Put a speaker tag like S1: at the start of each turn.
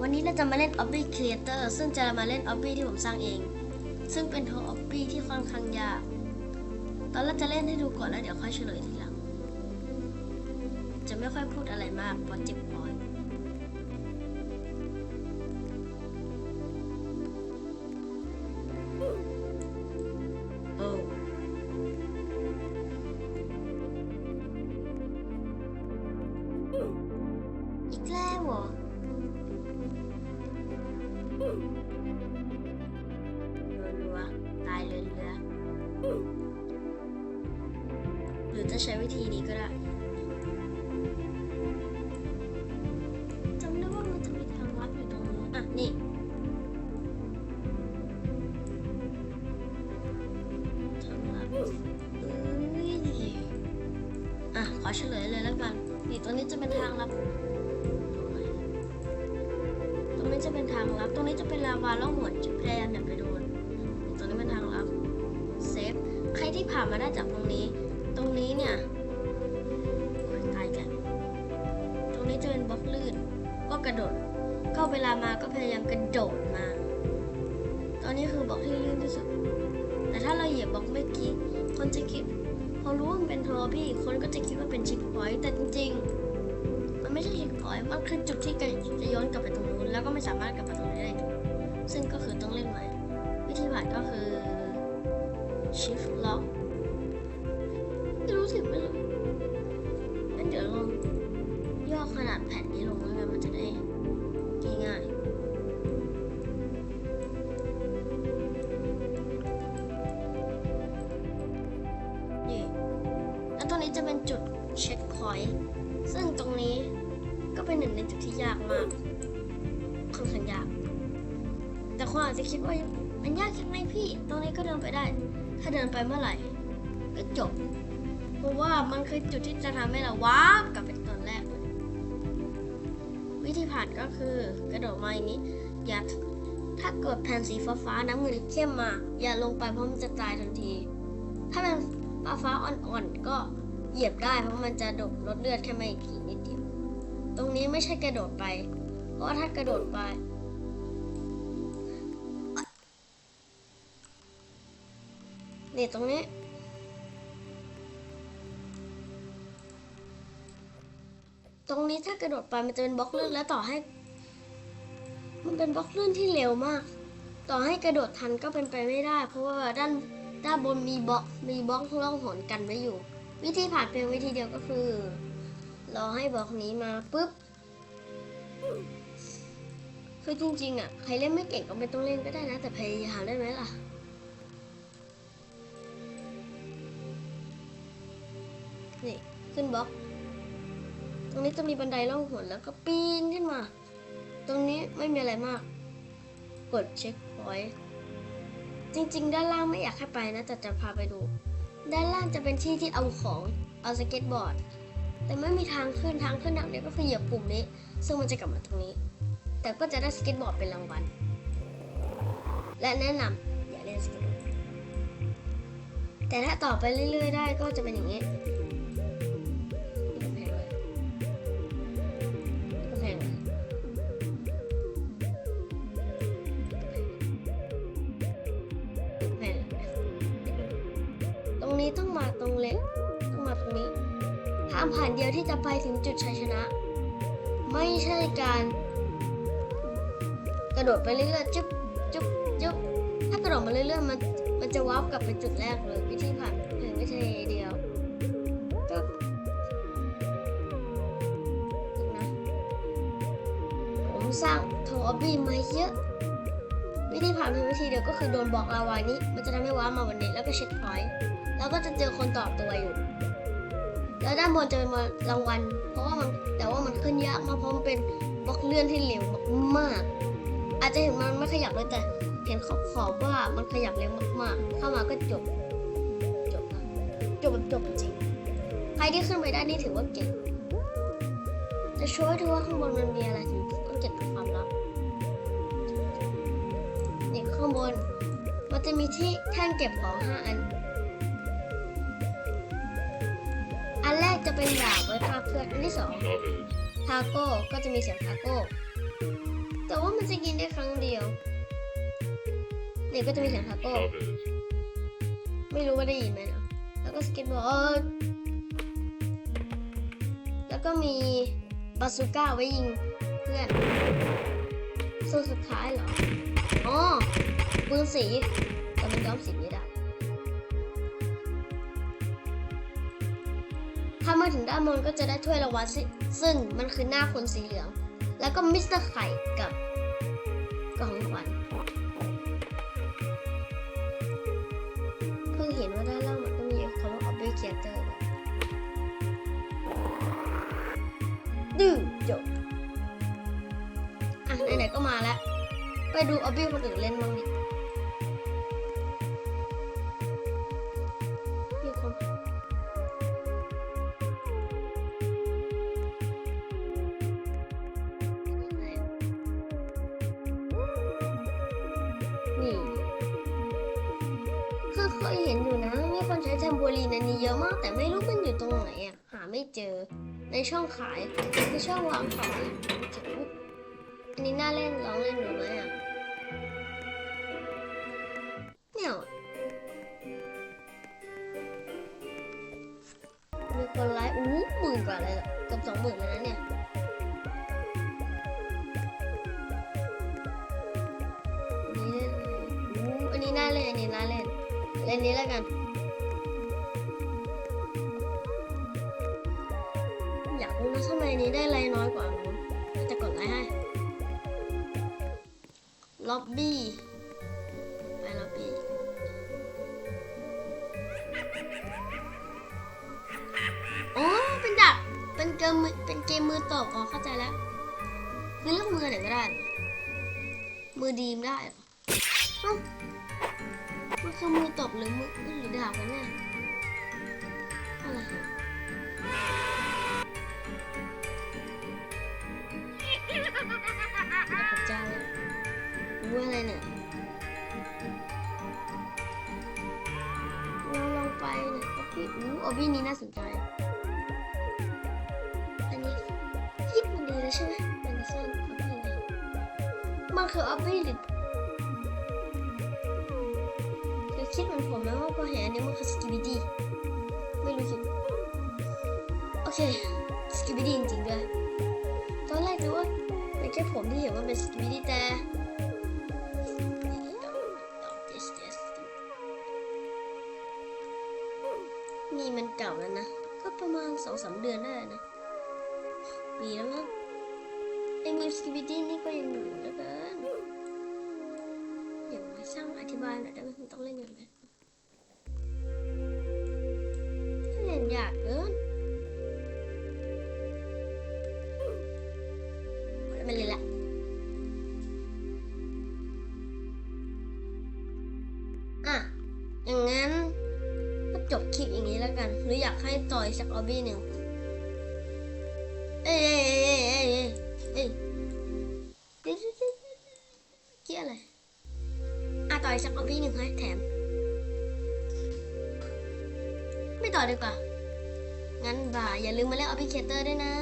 S1: วันนี้เราจะมาเล่น Obby Creator ซึ่งจะมาเล่น Obby ที่ผมสร้างเอง ซึ่งเป็นโท Obby ที่ค่อนข้างยาก ตอนแรกจะเล่นให้ดูก่อนแล้วเดี๋ยวค่อยเฉลยทีหลัง จะไม่ค่อยพูดอะไรมากเพราะเจ็บคอ หรือจะใช้วิธีนี้ก็ได้จำได้ว่ามันจะมีทางลับอยู่ตรงนี้อะ นี่ทางลับเอ้ยอะ ขอเฉลยเลยแล้วกัน นี่ตรงนี้จะเป็นทางลับตรงนี้จะเป็นทางลับ ตรงนี้จะเป็นลาวาล่องหนจะพยายามอย่าไปโด ผ่านมาได้จากตรงนี้ ตรงนี้เนี่ยตายกันตรงนี้จะเป็นบล็อกลื่น ก็กระโดดก็เวลามาก็พยายามกระโดดมา ตอนนี้คือบล็อกที่ลื่นที่สุด แต่ถ้าเราเหยียบบล็อกเมื่อกี้ คนจะคิด พอรู้ว่ามันเป็นทอพี่คนก็จะคิดว่าเป็นชิคพอยต์แต่จริงๆ มันไม่ใช่ชิคพอยต์มันคือจุดที่จะย้อนกลับไปตรงนู้นแล้วก็ไม่สามารถกลับมาตรงนี้ได้ซึ่งก็คือต้องเล่นใหม่ วิธีผ่านก็คือ shift lock รู้สิไม่รู้งั้นเดี๋ยวลองย่อขนาดแผ่นนี้ลงแล้วกันมันจะได้ง่ายๆนี่แล้วตรงนี้จะเป็นจุดเช็คพอยต์ซึ่งตรงนี้ก็เป็นหนึ่งในจุดที่ยากมากค่อนข้างยาก แต่คนอาจจะคิดว่ามันยากยังไงพี่ ตรงนี้ก็เดินไปได้ ถ้าเดินไปเมื่อไหร่ก็จบ ราะว่ามันคือจุดที่จะทำให้เราว้าบกลับไปตอนแรกเลยวิธีผ่านก็คือกระโดดมาอย่างนี้ อย่าถ้าเกิดแผ่นสีฟ้าๆน้ำเงินเข้มมา อย่าลงไปเพราะมันจะตายทันที ถ้าเป็นฟ้าฟ้าอ่อนๆก็เหยียบได้เพราะมันจะดบลดเลือดแค่ไม่กี่นิดเดียวตรงนี้ไม่ใช่กระโดดไป เพราะถ้ากระโดดไปนี่ตรงนี้ ตรงนี้ถ้ากระโดดไปมันจะเป็นบล็อกลื่นแล้วต่อให้ มันเป็นบล็อกลื่นที่เร็วมาก ต่อให้กระโดดทันก็เป็นไปไม่ได้ เพราะว่าด้านด้านบนมีบล็อกมีบล็อกล่องหนกันไว้อยู่ วิธีผ่านเพียงวิธีเดียวก็คือรอให้บล็อกนี้มาปุ๊บคือจริงๆอะใครเล่นไม่เก่งก็ไม่ต้องเล่นก็ได้นะ แต่พยายามได้ไหมล่ะนี่ขึ้นบล็อก รงนี้จะมีบันไดล่องหนแล้วก็ปีนขึ้นมา ตรงนี้ไม่มีอะไรมาก กดเช็คพอยต์จริง ๆ ด้านล่างไม่อยากให้ไปนะแต่จะพาไปดู ด้านล่างจะเป็นที่ที่เอาของเอาสเก็ตบอร์ด แต่ไม่มีทางขึ้นทางขึ้นทางเดียวก็คือเหยียบปุ่มนี้ ซึ่งมันจะกลับมาตรงนี้ แต่ก็จะได้สเก็ตบอร์ดเป็นรางวัลและแนะนำอย่าเล่นสเก็ตบอร์ดแต่ถ้าต่อไปเรื่อย ๆ ได้ก็จะเป็นอย่างนี้ นี้ต้องมาตรงเล็กต้องมาตรงนี้ทางผ่านเดียวที่จะไปถึงจุดชัยชนะ ไม่ใช่การ กระโดดไปเรื่อยๆจุ๊บจุ๊บจุ๊บถ้ากระโดดมาเรื่อยๆมันมันจะวาร์ปกลับไปจุดแรกเลยวิธีผ่านเพียงวิธีเดียวก็นะผมสร้างโทอบี้มาเยอะวิธีผ่านเพียงวิธีเดียวก็คือโดนบอกลาวานี้ มันจะทำให้ว้าร์ปมาวันนี้แล้วก็เช็คพอยต์ แล้วก็จะเจอคนต่อตัวอยู่ แล้วด้านบนจะเป็นรางวัล เพราะว่ามันแต่ว่ามันขึ้นยากมากเพราะมันเป็นบล็อกเลื่อนที่เร็วมากๆ อาจจะเห็นมันไม่ขยับเลยแต่เห็นขอบขอบว่ามันขยับเร็วมากๆ เข้ามาก็จบ จบจบจบจริง ใครที่ขึ้นไปได้นี่ถือว่าเก่งจะช่วยดูว่าข้างบนมันมีอะไรถึงต้องเก็บความลับนี่ข้างบนมันจะมีที่แท่นเก็บของห้าอัน เป็นดาบไว้ฆ่าเพื่อนอันที่สองทาโก้ก็จะมีเสียงทาโก้ก็สกินได้ครั้งเดียวนี่ก็จะมีเสียงทาโก้
S2: Covered.
S1: ไม่รู้ว่าได้ยินไหมเนาะแล้วก็สเก็ตบอร์ดแล้วก็มีบาซูก้าไว้ยิงเพื่อนโซนสุดท้ายเหรอ อ๋อปืนสีแต่มันย้อมสีไม่ได้ มาถึงด้านบนก็จะได้ถ้วยรางวัลซึ่งมันคือหน้าคนสีเหลือง แล้วก็มิสเตอร์ไข่กับกล่องของขวัญเพิ่งเห็นว่าด้านล่างมันก็มีคำว่า Object creator ดื้อจบอะไหนๆก็มาแล้ว ไปดู Object คนอื่นเล่นบ้างดิ คือเคยเห็นอยู่นะ มีคนใช้แทมโบลีนอันนี้เยอะมาก แต่ไม่รู้มันอยู่ตรงไหนอะ หาไม่เจอ ในช่องขายในช่องวางของอะไม่เจออุ๊ยอันนี้น่าเล่นลองเล่นดูไหมอะเนี่ยมีคนไลค์อู้หมื่นกว่าเลยอะเกือบสองหมื่นเลยนะเนี่ยอันนี้อันนี้น่าเล่นอันนี้น่าเล่น เล่นนี้แล้วกัน อยากรู้นะทำไมนี้ได้ไลน์น้อยกว่านู้นจะกดไลค์ให้ล็อบบี้ไปล็อบบี้โอ๋อเป็นดักเป็นเกมมือเป็นเกมมือตบอ๋อเข้าใจแล้วคือเลือกมือไหนก็ได้ มือดีมได้เหรอ คือมือตบหรือมือหรือดาบกันแน่อะไรพระเจ้าเลยรู้อะไรเนี่ยเราลองไปเนี่ยออบบี้อู้ออบบี้นี้น่าสนใจ อันนี้ฮิตมันดีเลยใช่ไหมมันซ่อนออบบี้เลยมันคือออบบี้หรือ คิดเหมือนผมไหมว่าพอเห็นอันนี้มันคือสกิบิดี้ไม่รู้คิดโอเคสกิบิดี้จริงๆด้วยตอนแรกนึกว่าเป็นแค่ผมที่เห็นว่าเป็นสกิบิดี้แต่นี่มันเก่าแล้วนะ ก็ประมาณสองสามเดือนได้นะปีแล้วมั้งไอ้มีสกิบิดี้นี่ก็ยังอยู่แล้วกัน ช่างอธิบายหน่อยได้ไหมมันต้องเล่นยังไงเล่นยากเกินไม่เล่นละอะ อย่างงั้นก็จบคลิปอย่างนี้แล้วกัน หรืออยากให้ต่อยสักออบบี้หนึ่ง ต่อยสักออบบี้หนึ่งให้แถม ไม่ต่อดีกว่า งั้นบ่ายอย่าลืมมาเล่นออบบี้เคเตอร์ด้วยนะ